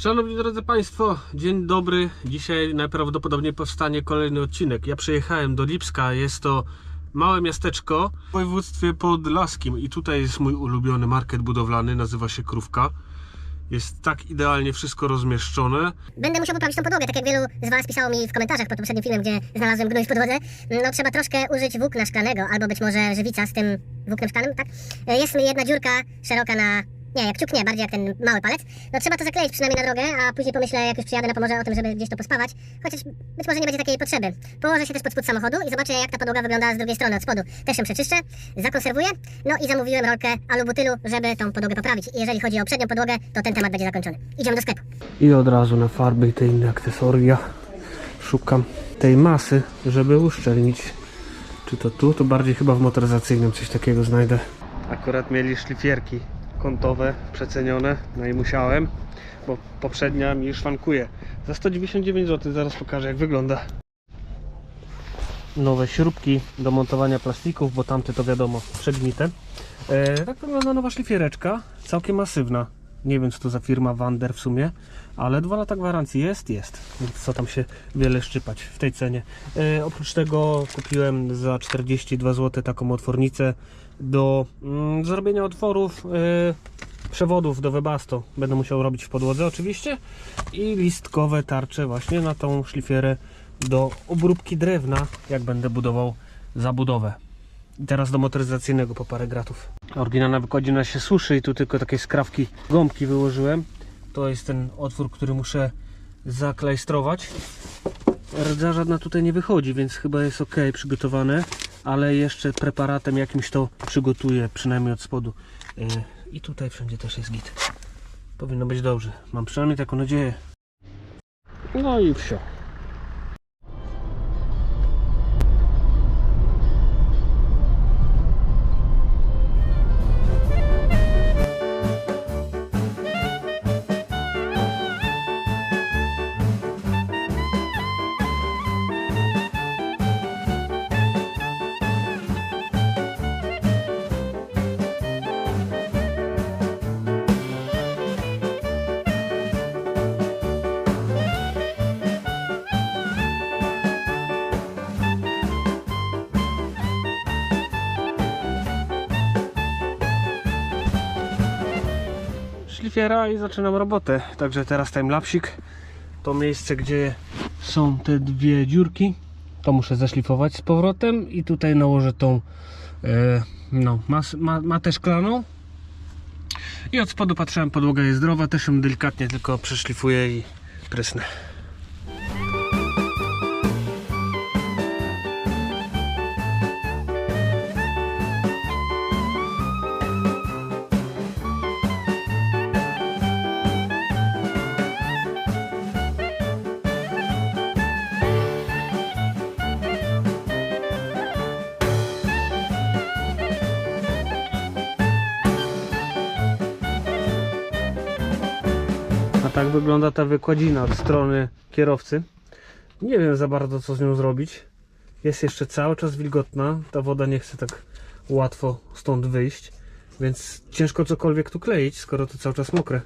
Szanowni drodzy Państwo, dzień dobry. Dzisiaj najprawdopodobniej powstanie kolejny odcinek. Ja przyjechałem do Lipska, jest to małe miasteczko w województwie podlaskim i tutaj jest mój ulubiony market budowlany, nazywa się Krówka. Jest tak idealnie wszystko rozmieszczone. Będę musiał poprawić tą podłogę, tak jak wielu z Was pisało mi w komentarzach pod poprzednim filmem, gdzie znalazłem gnój w podłodze. No trzeba troszkę użyć włókna szklanego, albo być może żywica z tym włóknem szklanym, tak? E, Jest jedna dziurka szeroka na... Nie, jak ciuk nie, bardziej jak ten mały palec. No trzeba to zakleić przynajmniej na drogę, a później pomyślę, jak już przyjadę na Pomorze o tym, żeby gdzieś to pospawać. Chociaż być może nie będzie takiej potrzeby. Położę się też pod spód samochodu i zobaczę, jak ta podłoga wygląda z drugiej strony od spodu. Też ją przeczyszczę, zakonserwuję. No i zamówiłem rolkę alubutylu, żeby tą podłogę poprawić. I jeżeli chodzi o przednią podłogę, to ten temat będzie zakończony. Idziemy do sklepu. I od razu na farby i te inne akcesoria szukam tej masy, żeby uszczelnić. Czy to tu? To bardziej chyba w motoryzacyjnym coś takiego znajdę. Akurat mieli szlifierki kątowe, przecenione, no i musiałem, bo poprzednia mi szwankuje. Za 199 zł, zaraz pokażę jak wygląda. Nowe śrubki do montowania plastików, bo tamte to wiadomo, przegnite. E, tak wygląda nowa szlifiereczka, całkiem masywna. Nie wiem co to za firma Wander w sumie, ale dwa lata gwarancji jest, jest. Więc co tam się wiele szczypać w tej cenie. E, oprócz tego kupiłem za 42 zł taką otwornicę do mm, zrobienia otworów e, przewodów do Webasto. Będę musiał robić w podłodze oczywiście. I listkowe tarcze właśnie na tą szlifierę do obróbki drewna, jak będę budował zabudowę. I teraz do motoryzacyjnego po parę gratów. Oryginalna wykładzina się suszy i tu tylko takie skrawki gąbki wyłożyłem. To jest ten otwór, który muszę zaklejstrować. Rdza żadna tutaj nie wychodzi, więc chyba jest ok przygotowane, ale jeszcze preparatem jakimś to przygotuję, przynajmniej od spodu. Yy, I tutaj wszędzie też jest git. Powinno być dobrze. Mam przynajmniej taką nadzieję. No i wsio. Szlifiera i zaczynam robotę. Także teraz timelapsik. To miejsce, gdzie są te dwie dziurki, to muszę zaszlifować z powrotem i tutaj nałożę tą e, no, mas, ma, matę szklaną. I od spodu patrzyłem, podłoga jest zdrowa, też ją delikatnie tylko przeszlifuję i prysnę. Tak wygląda ta wykładzina od strony kierowcy. Nie wiem za bardzo co z nią zrobić. Jest jeszcze cały czas wilgotna. Ta woda nie chce tak łatwo stąd wyjść. Więc ciężko cokolwiek tu kleić, skoro to cały czas mokre.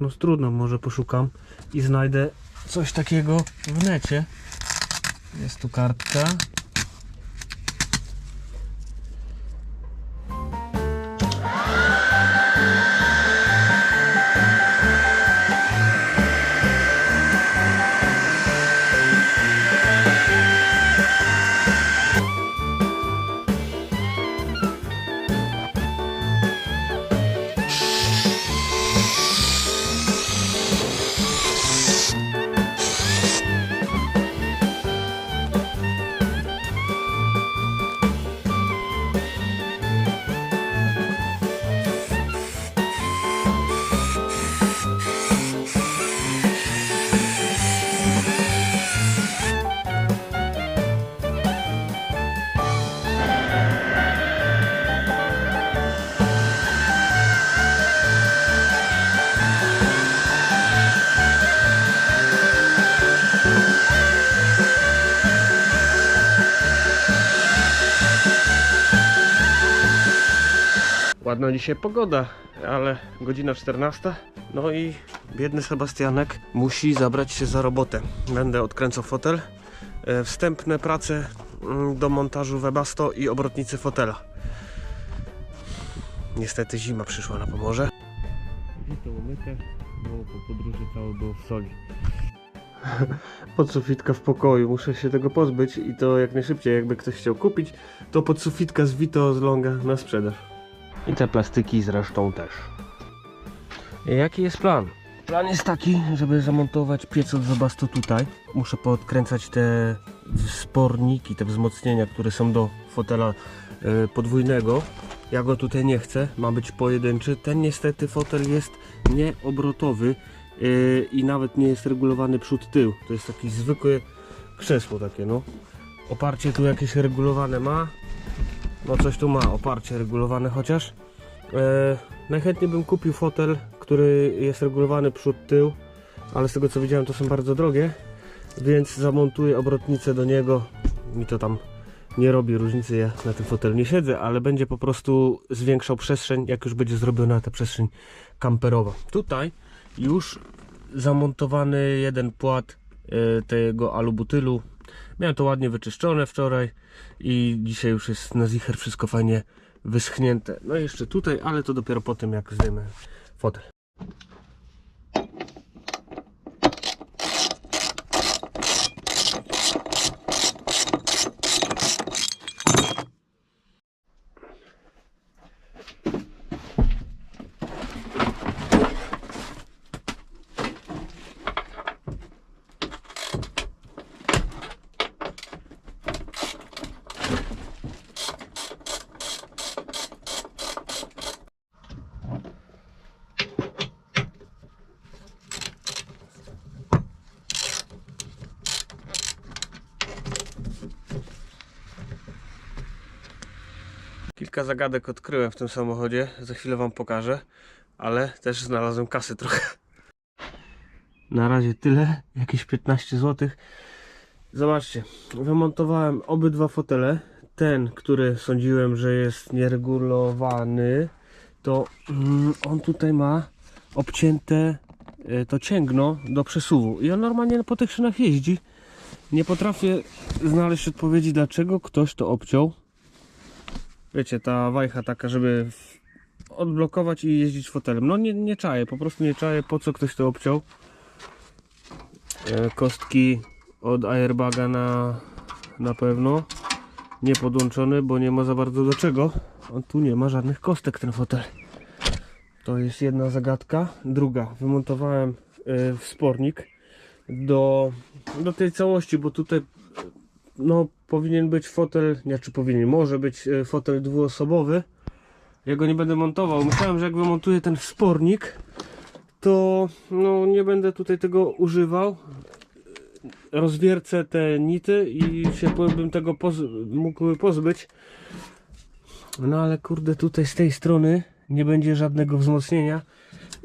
No trudno, może poszukam i znajdę coś takiego w necie. Jest tu kartka. Ładna dzisiaj pogoda. ale godzina 14. No i biedny Sebastianek musi zabrać się za robotę. Będę odkręcał fotel. E, Wstępne prace mm, do montażu Webasto i obrotnicy fotela. Niestety zima przyszła na Pomorze. Wito umyte, bo po podróży cały był w soli. Podsufitka w pokoju, muszę się tego pozbyć i to jak najszybciej. Jakby ktoś chciał kupić, to podsufitka z Vito z Longa na sprzedaż. I te plastyki zresztą też. Jaki jest plan? Plan jest taki, żeby zamontować piec od Webasto tutaj. Muszę podkręcać te sporniki, te wzmocnienia, które są do fotela e, podwójnego. Ja go tutaj nie chcę, ma być pojedynczy. Ten niestety fotel jest nieobrotowy yy, i nawet nie jest regulowany przód-tył. To jest taki zwykłe krzesło takie, no. Oparcie tu jakieś regulowane ma. No coś tu ma, oparcie regulowane chociaż. Yy, najchętniej bym kupił fotel, który jest regulowany przód-tył, ale z tego co widziałem to są bardzo drogie, więc zamontuję obrotnicę do niego. Mi to tam nie robi różnicy, ja na tym fotelu nie siedzę, ale będzie po prostu zwiększał przestrzeń, jak już będzie zrobiona ta przestrzeń kamperowa. Tutaj już zamontowany jeden płat e, tego alubutylu. Miałem to ładnie wyczyszczone wczoraj i dzisiaj już jest na zicher wszystko fajnie wyschnięte. No i jeszcze tutaj, ale to dopiero po tym jak zdejmę fotel. Kilka zagadek odkryłem w tym samochodzie, za chwilę Wam pokażę, ale też znalazłem kasy trochę. Na razie tyle, jakieś 15 zł. Zobaczcie, wymontowałem obydwa fotele. Ten, który sądziłem, że jest nieregulowany, to mm, on tutaj ma obcięte e, to cięgno do przesuwu i on normalnie po tych szynach jeździ. Nie potrafię znaleźć odpowiedzi, dlaczego ktoś to obciął wiecie, ta wajcha taka, żeby odblokować i jeździć fotelem. No nie, nie czaję, po prostu nie czaję, po co ktoś to obciął. E, Kostki od airbaga na, na pewno. Nie podłączony, bo nie ma za bardzo do czego. On tu nie ma żadnych kostek ten fotel. To jest jedna zagadka. Druga, wymontowałem e, wspornik do, do tej całości, bo tutaj no powinien być fotel, nie czy powinien, może być e, fotel dwuosobowy. Ja go nie będę montował. Myślałem, że jak wymontuję ten wspornik, to no nie będę tutaj tego używał. Rozwiercę te nity i się bym tego poz- mógł pozbyć. No ale kurde, tutaj z tej strony nie będzie żadnego wzmocnienia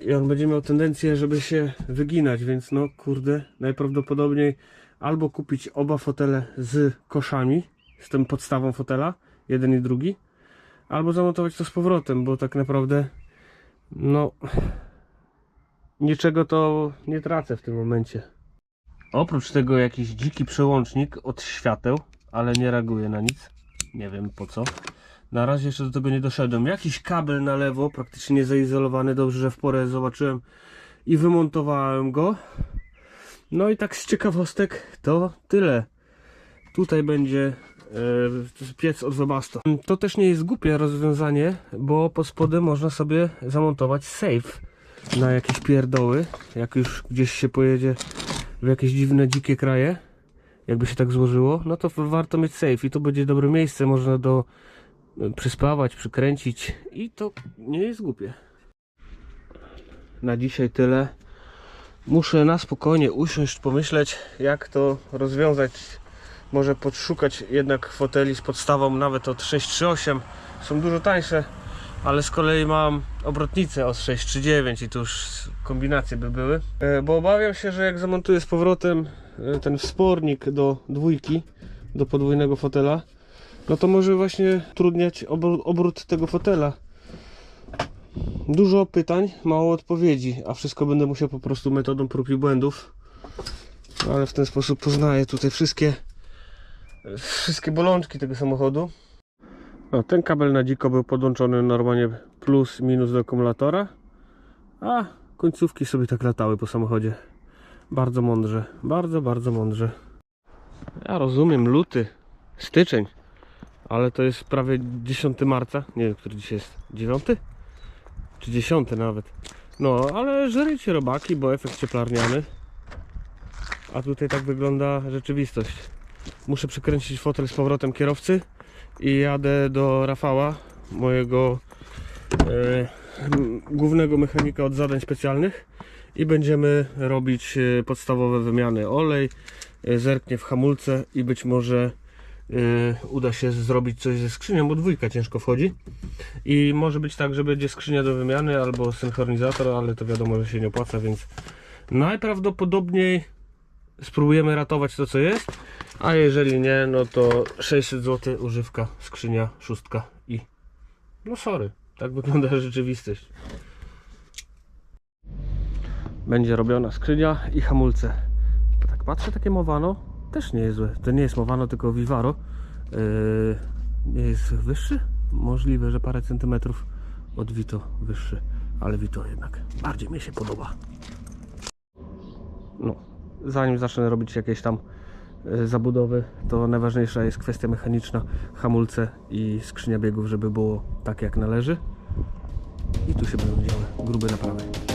i on będzie miał tendencję, żeby się wyginać, więc no kurde, najprawdopodobniej albo kupić oba fotele z koszami, z tym podstawą fotela, jeden i drugi, albo zamontować to z powrotem, bo tak naprawdę no niczego to nie tracę w tym momencie. Oprócz tego jakiś dziki przełącznik od świateł, ale nie reaguje na nic. Nie wiem po co. Na razie jeszcze do tego nie doszedłem. Jakiś kabel na lewo, praktycznie zaizolowany. Dobrze, że w porę zobaczyłem i wymontowałem go. No i tak z ciekawostek to tyle. Tutaj będzie e, piec od. To też nie jest głupie rozwiązanie, bo pod spodem można sobie zamontować safe na jakieś pierdoły. Jak już gdzieś się pojedzie w jakieś dziwne, dzikie kraje, jakby się tak złożyło, no to warto mieć safe i to będzie dobre miejsce, można do e, przyspawać, przykręcić i to nie jest głupie. Na dzisiaj tyle. Muszę na spokojnie usiąść, pomyśleć jak to rozwiązać. Może podszukać jednak foteli z podstawą nawet od 638. Są dużo tańsze, ale z kolei mam obrotnicę od 639 i to już kombinacje by były. E, Bo obawiam się, że jak zamontuję z powrotem e, ten wspornik do dwójki, do podwójnego fotela, no to może właśnie utrudniać obr- obrót tego fotela. Dużo pytań, mało odpowiedzi, a wszystko będę musiał po prostu metodą prób i błędów. Ale w ten sposób poznaję tutaj wszystkie wszystkie bolączki tego samochodu. No, ten kabel na dziko był podłączony normalnie plus minus do akumulatora, a końcówki sobie tak latały po samochodzie. Bardzo mądrze, bardzo, bardzo mądrze. Ja rozumiem luty, styczeń, ale to jest prawie 10 marca. Nie wiem, który dzisiaj jest 9 czy 10 nawet. No, ale żryjcie robaki, bo efekt cieplarniany. A tutaj tak wygląda rzeczywistość. Muszę przekręcić fotel z powrotem kierowcy i jadę do Rafała, mojego e, głównego mechanika od zadań specjalnych i będziemy robić e, podstawowe wymiany olej, e, zerknie w hamulce i być może uda się zrobić coś ze skrzynią, bo dwójka ciężko wchodzi i może być tak, że będzie skrzynia do wymiany albo synchronizator, ale to wiadomo, że się nie opłaca, więc najprawdopodobniej spróbujemy ratować to co jest, a jeżeli nie, no to 600 zł używka, skrzynia, szóstka i no sorry, tak wygląda rzeczywistość. Będzie robiona skrzynia i hamulce. Tak patrzę, takie Movano też nie jest złe. To nie jest Movano, tylko Vivaro. Yy, jest wyższy? Możliwe, że parę centymetrów od Vito wyższy, ale Vito jednak bardziej mi się podoba. No, zanim zacznę robić jakieś tam e, zabudowy, to najważniejsza jest kwestia mechaniczna, hamulce i skrzynia biegów, żeby było tak jak należy. I tu się będą działy grube naprawy.